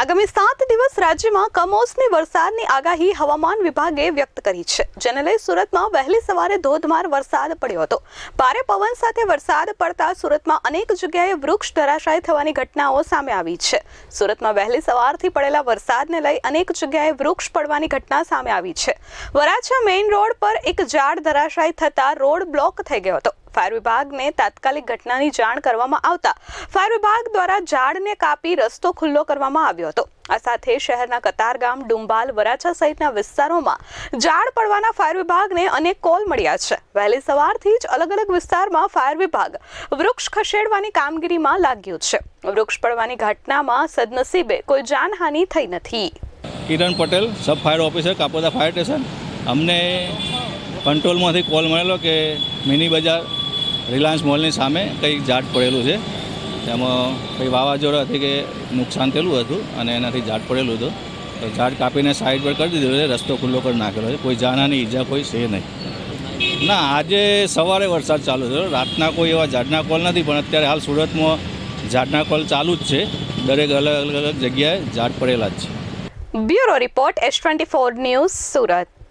આગામી સાત દિવસ રાજ્યમાં કમોસમી વરસાદની આગાહી હવામાન વિભાગે વ્યક્ત કરી છે. જેને લઈ સુરતમાં વહેલી સવારે ધોધમાર વરસાદ પડ્યો હતો. ભારે પવન સાથે વરસાદ પડતા સુરતમાં અનેક જગ્યાએ વૃક્ષ ધરાશાયી થવાની ઘટનાઓ સામે આવી છે. સુરતમાં વહેલી સવારથી પડેલા વરસાદને લઈ અનેક જગ્યાએ વૃક્ષ પડવાની ઘટના સામે આવી છે. વરાછા મેઇન રોડ પર એક ઝાડ ધરાશાયી થતા રોડ બ્લોક થઈ ગયો હતો. ફાયર વિભાગને તાત્કાલિક ઘટનાની જાણ કરવામાં આવતા ફાયર વિભાગ દ્વારા ઝાડને કાપી રસ્તો ખુલ્લો કરવામાં આવ્યો હતો. આ સાથે શહેરના કતારગામ ડુંબાલ, વરાછા સહિતના વિસ્તારોમાં ઝાડ પડવાના ફાયર વિભાગને અનેક કોલ મળ્યા છે. વહેલી સવારથી જ અલગ અલગ વિસ્તારમાં ફાયર વિભાગ વૃક્ષ ખસેડવાની કામગીરીમાં લાગ્યું છે. વૃક્ષ પડવાની ઘટનામાં સદનસીબે કોઈ જાનહાનિ થઈ નથી. Kiran Patel, sub fire officer, Kapodra fire station. અમને કંટ્રોલમાંથી કોલ મળેલો કે મિની બજાર રિલાયન્સ મોલની સામે કંઈક ઝાડ પડેલું છે. તેમાં કંઈ વાવાઝોડાથી કે નુકસાન થયેલું હતું અને એનાથી ઝાડ પડેલું હતું. તો ઝાડ કાપીને સાઈડ પર કરી દીધું છે, રસ્તો ખુલ્લો કરી નાખેલો છે. કોઈ જાનહાની ઈજા કોઈ છે નહીં. ના, આજે સવારે વરસાદ ચાલુ થયો. રાતના કોઈ એવા ઝાડના કોલ નથી, પણ અત્યારે હાલ સુરતમાં ઝાડના કોલ ચાલુ જ છે. દરેક અલગ અલગ જગ્યાએ ઝાડ પડેલા જ છે. Bureau report S twenty four news Surat.